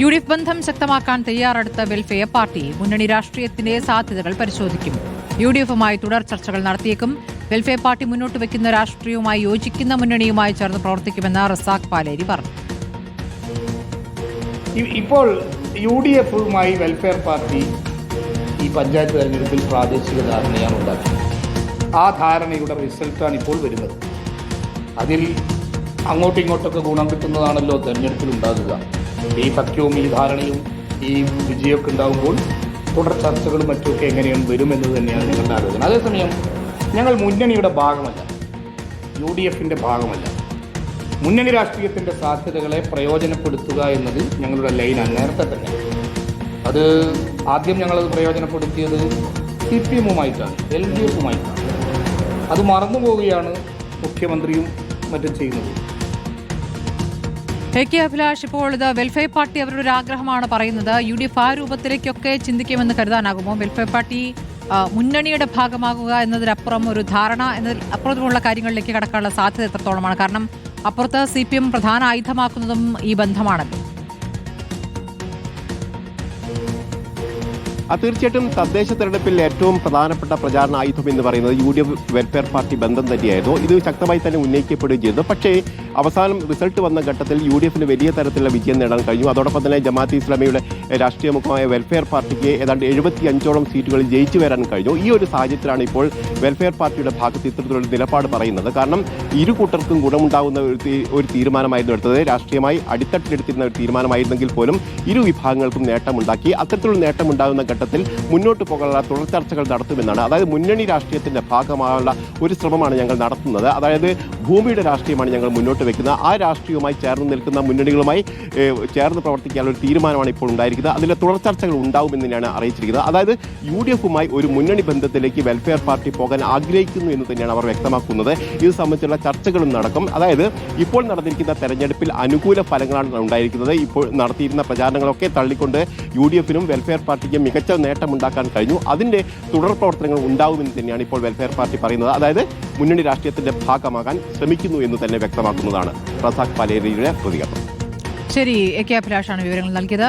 U D F ബന്ധം ശക്തമാക്കാൻ തയ്യാറെടുത്ത welfare party മുന്നണി രാഷ്ട്രീയത്തിന്റെ സാധ്യതകൾ പരിശോധിക്കും. യു ഡി എഫുമായി തുടർ ചർച്ചകൾ നടത്തിയേക്കും. വെൽഫെയർ പാർട്ടി മുന്നോട്ട് വയ്ക്കുന്ന രാഷ്ട്രീയവുമായി യോജിക്കുന്ന മുന്നണിയുമായി ചേർന്ന് പ്രവർത്തിക്കുമെന്ന് റസാഖ് പാലേരി പറഞ്ഞു. ഇപ്പോൾ യു ഡി എഫുമായി വെൽഫെയർ പാർട്ടി ഈ പഞ്ചായത്ത് തെരഞ്ഞെടുപ്പിൽ പ്രാദേശിക ധാരണയാണ് ഉണ്ടാക്കി ആ ധാരണയുടെ റിസൾട്ടാണ് ഇപ്പോൾ വരുന്നത്. അതിൽ അങ്ങോട്ടും ഇങ്ങോട്ടൊക്കെ ഗുണം കിട്ടുന്നതാണല്ലോ തെരഞ്ഞെടുപ്പിൽ ഉണ്ടാകുക. ഈ സഖ്യവും ഈ ധാരണയും ഈ വിജയമൊക്കെ ഉണ്ടാകുമ്പോൾ തുടർ ചർച്ചകളും മറ്റുമൊക്കെ എങ്ങനെയാണ് വരുമെന്നത് തന്നെയാണ് ഞങ്ങളുടെ ആലോചന. അതേസമയം ഞങ്ങൾ മുന്നണിയുടെ ഭാഗമല്ല. യു ഡി എഫിന്റെ ഭാഗമല്ല. മുന്നണി രാഷ്ട്രീയത്തിന്റെ സാധ്യതകളെ പ്രയോജനപ്പെടുത്തുക എന്നത് ഞങ്ങളുടെ ലൈനാണ്. നേരത്തെ തന്നെ അത് ആദ്യം ഞങ്ങളത് പ്രയോജനപ്പെടുത്തിയത് സി പി എമ്മുമായിട്ടാണ് എൽ ഡി എഫുമായിട്ടാണ്. അത് മറന്നു പോവുകയാണ് മുഖ്യമന്ത്രിയും മറ്റും ചെയ്യുന്നത്. എ കെ അഭിലാഷ് ഇപ്പോൾ ഇത് വെൽഫെയർ പാർട്ടി അവരുടെ ഒരു ആഗ്രഹമാണ് പറയുന്നത്. യു ഡി എഫ് ആ രൂപത്തിലേക്കൊക്കെ ചിന്തിക്കുമെന്ന് കരുതാനാകുമോ? വെൽഫെയർ പാർട്ടി മുന്നണിയുടെ ഭാഗമാകുക എന്നതിനപ്പുറം ഒരു ധാരണ എന്നതിൽ അപ്പുറത്തുമുള്ള കാര്യങ്ങളിലേക്ക് കടക്കാനുള്ള സാധ്യത എത്രത്തോളമാണ്? കാരണം അപ്പുറത്ത് സി പി എം പ്രധാന ആയുധമാക്കുന്നതും ഈ ബന്ധമാണല്ലോ. തീർച്ചയായിട്ടും തദ്ദേശ തെരഞ്ഞെടുപ്പിൽ ഏറ്റവും പ്രധാനപ്പെട്ട പ്രചാരണ ആയുധം എന്ന് പറയുന്നത് U D F Welfare Party ബന്ധം തന്നെയായിരുന്നു. ഇത് ശക്തമായി തന്നെ ഉന്നയിക്കപ്പെടുകയും ചെയ്തു. പക്ഷേ അവസാനം റിസൾട്ട് വന്ന ഘട്ടത്തിൽ യു ഡി എഫിന് വലിയ തരത്തിലുള്ള വിജയം നേടാൻ കഴിഞ്ഞു. അതോടൊപ്പം തന്നെ ജമാഅത്ത് ഇസ്ലാമിയുടെ രാഷ്ട്രീയ മുഖമായ വെൽഫെയർ പാർട്ടിക്ക് ഏതാണ്ട് എഴുപത്തി അഞ്ചോളം സീറ്റുകളിൽ ജയിച്ചു വരാൻ കഴിഞ്ഞു. ഈ ഒരു സാഹചര്യത്തിലാണ് ഇപ്പോൾ വെൽഫെയർ പാർട്ടിയുടെ ഭാഗത്ത് ഇത്തരത്തിലുള്ള നിലപാട് പറയുന്നത്. കാരണം ഇരു കൂട്ടർക്കും ഗുണമുണ്ടാകുന്ന ഒരു ഒരു തീരുമാനമായിരുന്നു എടുത്തത്. രാഷ്ട്രീയമായി അടിത്തട്ടിലെടുത്തിരുന്ന ഒരു തീരുമാനമായിരുന്നെങ്കിൽ പോലും ഇരു വിഭാഗങ്ങൾക്കും നേട്ടമുണ്ടാക്കി. അത്തരത്തിലുള്ള നേട്ടമുണ്ടാകുന്ന ഘട്ടത്തിൽ മുന്നോട്ട് പോകാനുള്ള തുടർ ചർച്ചകൾ നടത്തുമെന്നാണ്. അതായത് മുന്നണി രാഷ്ട്രീയത്തിന്റെ ഭാഗമായുള്ള ഒരു ശ്രമമാണ് ഞങ്ങൾ നടത്തുന്നത്. അതായത് ഭൂമിയുടെ രാഷ്ട്രീയമാണ് ഞങ്ങൾ മുന്നോട്ട് വെക്കുന്നത്. ആ രാഷ്ട്രീയവുമായി ചേർന്ന് നിൽക്കുന്ന മുന്നണികളുമായി ചേർന്ന് പ്രവർത്തിക്കാനുള്ള ഒരു തീരുമാനമാണ് ഇപ്പോൾ ഉണ്ടായിരിക്കുന്നത്. അതിലെ തുടർ ചർച്ചകൾ ഉണ്ടാവുമെന്ന് തന്നെയാണ് അറിയിച്ചിരിക്കുന്നത്. അതായത് യു ഡി എഫുമായി ഒരു മുന്നണി ബന്ധത്തിലേക്ക് വെൽഫെയർ പാർട്ടി പോകാൻ ആഗ്രഹിക്കുന്നു എന്ന് തന്നെയാണ് അവർ വ്യക്തമാക്കുന്നത്. ഇത് സംബന്ധിച്ചുള്ള ചർച്ചകളും നടക്കും. അതായത് ഇപ്പോൾ നടന്നിരിക്കുന്ന തെരഞ്ഞെടുപ്പിൽ അനുകൂല ഫലങ്ങളാണ് ഉണ്ടായിരിക്കുന്നത്. ഇപ്പോൾ നടത്തിയിരുന്ന പ്രചാരണങ്ങളൊക്കെ തള്ളിക്കൊണ്ട് യു ഡി എഫിനും വെൽഫെയർ പാർട്ടിക്കും മികച്ച നേട്ടമുണ്ടാക്കാൻ കഴിഞ്ഞു. അതിന്റെ തുടർ പ്രവർത്തനങ്ങൾ ഉണ്ടാവുമെന്ന് തന്നെയാണ് ഇപ്പോൾ വെൽഫെയർ പാർട്ടി പറയുന്നത്. അതായത് മുന്നണി രാഷ്ട്രീയത്തിന്റെ ഭാഗമാകാൻ ശ്രമിക്കുന്നു എന്ന് തന്നെ വ്യക്തമാക്കുന്നതാണ് റസാഖ് പലേരിയുടെ പ്രതികരണം. ശരി എ കെ അഭിലാഷാണ് വിവരങ്ങൾ നൽകിയത്.